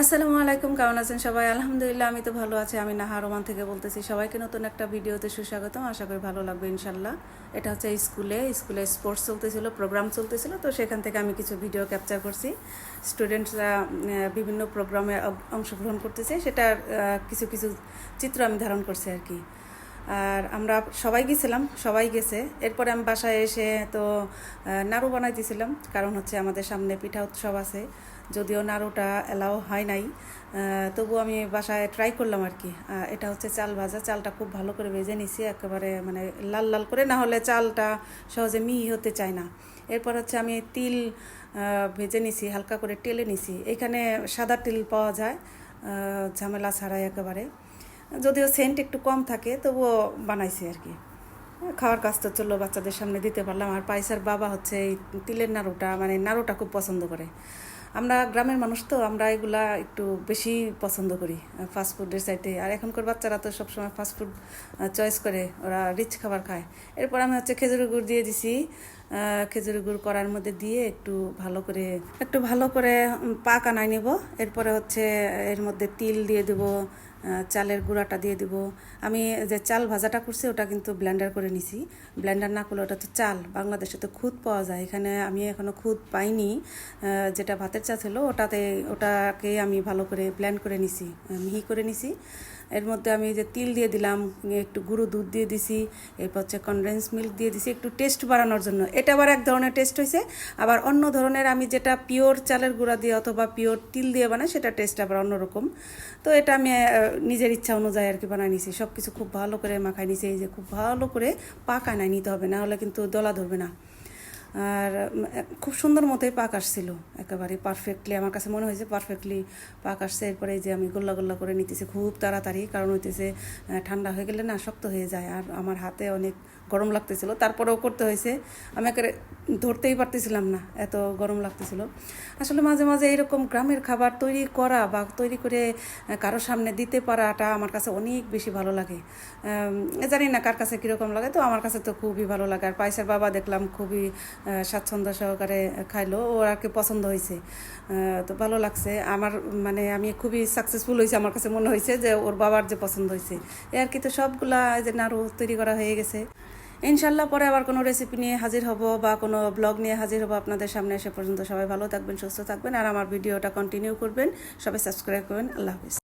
আসসালামু আলাইকুম, কেমন আছেন সবাই? আলহামদুলিল্লাহ, আমি তো ভালো আছি। আমি নাহা রোমান থেকে বলতেছি। সবাইকে নতুন একটা ভিডিওতে সুস্বাগতম। আশা করি ভালো লাগবে ইনশাল্লাহ এটা হচ্ছে স্কুলে। স্কুলে স্পোর্টস চলতেছিল প্রোগ্রাম চলতেছিল। তো সেখান থেকে আমি কিছু ভিডিও ক্যাপচার করছি। স্টুডেন্টসরা বিভিন্ন প্রোগ্রামে অংশগ্রহণ করতেছে। সেটার কিছু কিছু চিত্র আমি ধারণ করছি আর কি। আর আমরা সবাই গেছিলাম, সবাই গেছে। এরপরে আমি বাসায় এসে তো নাড়ু বানাইতেছিলাম, কারণ হচ্ছে আমাদের সামনে পিঠা উৎসব আছে। যদিও নাড়ুটা এলাও হয় নাই তবুও আমি বাসায় ট্রাই করলাম আর কি। এটা হচ্ছে চাল ভাজা। চালটা খুব ভালো করে ভেজে নিছি, একেবারে মানে লাল লাল করে, না হলে চালটা সহজে মিহি হতে চায় না। এরপর হচ্ছে আমি তিল ভেজে নিছি, হালকা করে টেলে নিছি। এখানে সাদা তিল পাওয়া যায় ঝামেলা ছাড়াই একেবারে। যদিও সেন্ট একটু কম থাকে, তবুও বানাইছি আর কি। খাওয়ার কাজ তো চলল, বাচ্চাদের সামনে দিতে পারলাম। আর পাইসার বাবা হচ্ছে এই তিলের নাড়ুটা মানে নাড়ুটা খুব পছন্দ করে। আমরা গ্রামের মানুষ তো, আমরা এগুলা একটু বেশি পছন্দ করি ফাস্টফুডের চাইতে। আর এখনকার বাচ্চারা তো সবসময় ফাস্টফুড চয়েস করে, ওরা রিচ খাবার খায়। এরপর আমি হচ্ছে খেজুরের গুড় দিয়ে দিছি। খেজুরের গুড় করার মধ্যে দিয়ে একটু ভালো করে, একটু ভালো করে পাক আনাই নেব। এরপরে হচ্ছে এর মধ্যে তিল দিয়ে দেবো চালের গুঁড়াটা দিয়ে দিব। আমি যে চাল ভাজাটা করছি, ওটা কিন্তু ব্লেন্ডার করে নিছি। ব্লেন্ডার না করলে ওটা তো চাল। বাংলাদেশে তো খুদ পাওয়া যায়। এখানে আমি এখনও খুদ পাইনি। যেটা ভাতের চা ছিল, ওটাতে, ওটাকে আমি ভালো করে ব্লেন্ড করে নিছি, মিহি করে নিছি। এর মধ্যে আমি যে তিল দিয়ে দিলাম একটু গুঁড়ো দুধ দিয়ে দিছি, এরপর হচ্ছে কনডেন্স মিল্ক দিয়ে দিছি, একটু টেস্ট বাড়ানোর জন্য। এটা আবার এক ধরনের টেস্ট হয়েছে আবার অন্য ধরনের আমি যেটা পিওর চালের গুঁড়া দিয়ে অথবা পিওর তিল দিয়ে বানাই, সেটা টেস্ট আবার অন্যরকম। তো এটা আমি নিজের ইচ্ছা অনুযায়ী আর কি বানাই নিছি। সব কিছু খুব ভালো করে মাখাই নিছি, এই যে খুব ভালো করে পাকা নাই, নিতে হবে, না হলে কিন্তু দলা ধরবে না। আর খুব সুন্দর মতোই পাক আসছিল একেবারে পারফেক্টলি আমার কাছে মনে হয়েছে পারফেক্টলি পাক আসছে। এরপরে যে আমি গোল্লা গোল্লা করে নিতেছি খুব তাড়াতাড়ি, কারণ হইতেছে ঠান্ডা হয়ে গেলে না শক্ত হয়ে যায় আর আমার হাতে অনেক গরম লাগতেছিল। তারপরেও করতে হয়েছে, আমি একেবারে ধরতেই পারতেছিলাম না, এত গরম লাগতেছিল। আসলে মাঝে মাঝে এরকম গ্রামের খাবার তৈরি করা বা তৈরি করে কারও সামনে দিতে পারাটা আমার কাছে অনেক বেশি ভালো লাগে। জানি না কার কাছে কীরকম লাগে, তো আমার কাছে তো খুবই ভালো লাগে। আর পাইসার বাবা দেখলাম খুবই স্বাচ্ছন্দ্য সহকারে খাইলো। ওর আর কি পছন্দ হয়েছে তো ভালো লাগছে। আমার মানে আমি খুবই সাকসেসফুল হয়েছে আমার কাছে মনে হয়েছে যে ওর বাবার যে পছন্দ হয়েছে এ আর কি তো সবগুলা যে নাড়ু তৈরি করা হয়ে গেছে। ইনশাল্লাহ পরে আবার কোনো রেসিপি নিয়ে হাজির হব বা কোনো ব্লগ নিয়ে হাজির হব আপনাদের সামনে। এসে পর্যন্ত সবাই ভালো থাকবেন, সুস্থ থাকবেন। আর আমার ভিডিওটা কন্টিনিউ করবেন। সবাই সাবস্ক্রাইব করবেন। আল্লাহ হাফিজ।